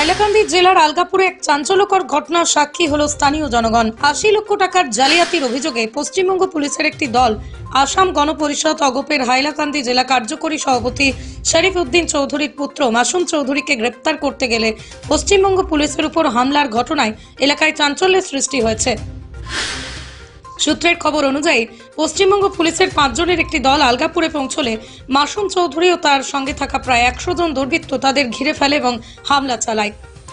হাইলাকান্দি জেলার আলগাপুরে এক চাঞ্চল্যকর ঘটনার সাক্ষী হল স্থানীয় জনগণ। আশি লক্ষ টাকার জালিয়াতির অভিযোগে পশ্চিমবঙ্গ পুলিশের একটি দল, আসাম গণপরিষদ অগপের হাইলাকান্দি জেলা কার্যকরী সভাপতি শরীফ উদ্দিন চৌধুরীর পুত্র মাসুম চৌধুরীকে গ্রেপ্তার করতে গেলে পশ্চিমবঙ্গ পুলিশের উপর হামলার ঘটনায় এলাকায় চাঞ্চল্যের সৃষ্টি হয়েছে। সূত্রের খবর অনুযায়ী, পশ্চিমবঙ্গ পুলিশের পাঁচজনের একটি দল আলগাপুরে পৌঁছলে মাসুম চৌধুরী ও তার সঙ্গে থাকা প্রায় একশো জন দুর্বৃত্ত তাদের ঘিরে ফেলে এবং হামলা চালায়।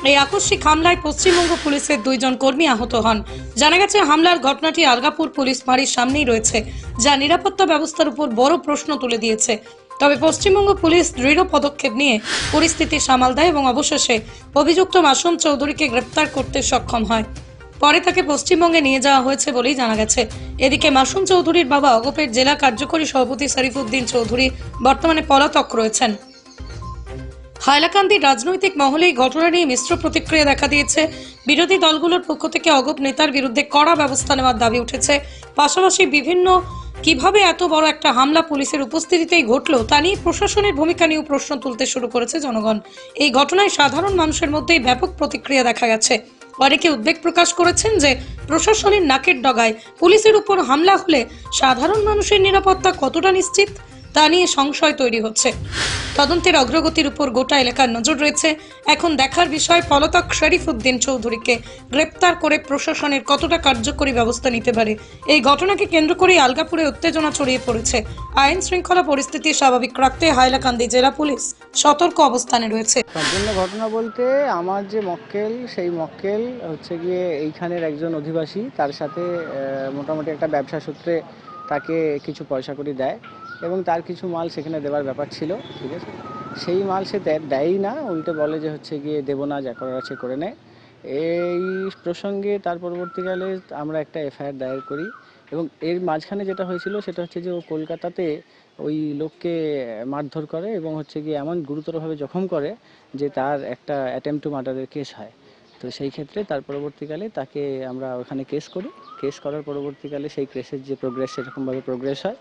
এই আকস্মিক হামলায় পশ্চিমবঙ্গ পুলিশের দুইজন কর্মী আহত হন। জানা গেছে, হামলার ঘটনাটি আলগাপুর পুলিশ ফাঁড়ির সামনেই রয়েছে, যা নিরাপত্তা ব্যবস্থার উপর বড় প্রশ্ন তুলে দিয়েছে। তবে পশ্চিমবঙ্গ পুলিশ দৃঢ় পদক্ষেপ নিয়ে পরিস্থিতি সামাল দেয় এবং অবশেষে অভিযুক্ত মাসুম চৌধুরীকে গ্রেপ্তার করতে সক্ষম হয়। পরে তাকে পশ্চিমবঙ্গে নিয়ে যাওয়া হয়েছে বলেই জানা গেছে। এদিকে মাসুম চৌধুরীর বাবা অগপের জেলা কার্যকরী সভাপতি শরীফুদ্দিন চৌধুরী বর্তমানে পলাতক রয়েছেন। হাইলাকান্দির রাজনৈতিক মহলে এই ঘটনা নিয়ে মিশ্র প্রতিক্রিয়া দেখা দিয়েছে। বিরোধী দলগুলোর পক্ষ থেকে অগপ নেতার বিরুদ্ধে কড়া ব্যবস্থা নেওয়ার দাবি উঠেছে। পাশাপাশি বিভিন্ন কীভাবে এত বড় একটা হামলা পুলিশের উপস্থিতিতেই ঘটলো তা নিয়ে প্রশাসনের ভূমিকা নিয়েও প্রশ্ন তুলতে শুরু করেছে জনগণ। এই ঘটনায় সাধারণ মানুষের মধ্যেই ব্যাপক প্রতিক্রিয়া দেখা গেছে। অনেকে উদ্বেগ প্রকাশ করেছেন যে প্রশাসনের নাকের ডগায় পুলিশের উপর হামলা হলে সাধারণ মানুষের নিরাপত্তা কতটা নিশ্চিত তা নিয়ে সংশয় তৈরি হচ্ছে। তদন্তের অগ্রগতির উপর গোটা এলাকার নজর রয়েছে। এখন দেখার বিষয়, পলাতক শরীফ উদ্দিন চৌধুরীকে গ্রেপ্তার করে প্রশাসনের কতটা কার্যকরী ব্যবস্থা নিতে পারে, এই ঘটনাকে কেন্দ্র করে আলগাপুরে উত্তেজনা ছড়িয়ে পড়েছে। আইন শৃঙ্খলা পরিস্থিতি স্বাভাবিক রাখতে হাইলাকান্দি জেলা পুলিশ। সতর্ক অবস্থানে রয়েছে। সম্পূর্ণ ঘটনা বলতে আমার যে মক্কেল, সেই মক্কেল হচ্ছে গিয়ে এইখানের একজন অধিবাসী। তার সাথে মোটামুটি একটা ব্যবসা সূত্রে তাকে কিছু পয়সা করে দেয় এবং তার কিছু মাল সেখানে দেওয়ার ব্যাপার ছিল, ঠিক আছে? সেই মাল সে দেয়ই না, উল্টে বলে যে হচ্ছে গিয়ে দেবো না, যা করার আছে করে নেয় এই প্রসঙ্গে তার পরবর্তীকালে আমরা একটা এফআইআর দায়ের করি। এবং এর মাঝখানে যেটা হয়েছিল সেটা হচ্ছে যে ও কলকাতাতে ওই লোককে মারধর করে এবং হচ্ছে গিয়ে এমন গুরুতরভাবে জখম করে যে তার একটা অ্যাটেম্প টু মার্ডারের কেস হয়। তো সেই ক্ষেত্রে তার পরবর্তীকালে তাকে আমরা ওখানে কেস করি। কেস করার পরবর্তীকালে সেই কেসের যে প্রোগ্রেস সেরকমভাবে প্রোগ্রেস হয়।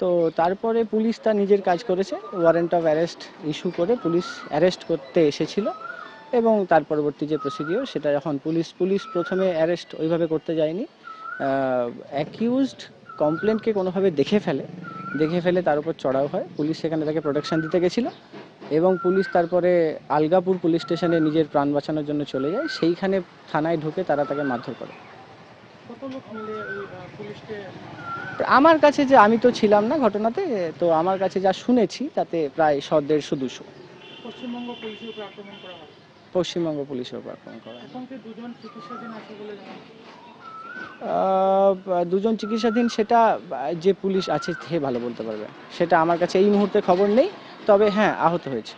তো তারপরে পুলিশ তার নিজের কাজ করেছে। ওয়ারেন্ট অফ অ্যারেস্ট ইস্যু করে পুলিশ অ্যারেস্ট করতে এসেছিল এবং তার পরবর্তী যে প্রসিডিওর সেটা যখন পুলিশ পুলিশ প্রথমে অ্যারেস্ট ওইভাবে করতে যায়নি। অ্যাকিউজড কমপ্লেনকে কোনোভাবে দেখে ফেলে দেখে ফেলে তার উপর চড়াও হয়। পুলিশ সেখানে তাকে প্রোটেকশন দিতে গেছিল এবং পুলিশ তারপরে আলগাপুর পুলিশ স্টেশনে নিজের প্রাণ বাঁচানোর জন্য চলে যায়। সেইখানে থানায় ঢুকে তারা তাকে মারধর করে। আমার কাছে যে আমি তো ছিলাম না ঘটনাতে তো আমার কাছে যা শুনেছি তাতে প্রায় শ দেড়শো দুশো। পশ্চিমবঙ্গ পুলিশের উপর আক্রমণ করা হয়। পশ্চিমবঙ্গ পুলিশের উপর আক্রমণ করা হয়। দুজন চিকিৎসাধীন, সেটা যে পুলিশ আছে, সে ভালো বলতে পারবে। সেটা আমার কাছে এই মুহূর্তে খবর নেই, তবে হ্যাঁ আহত হয়েছে।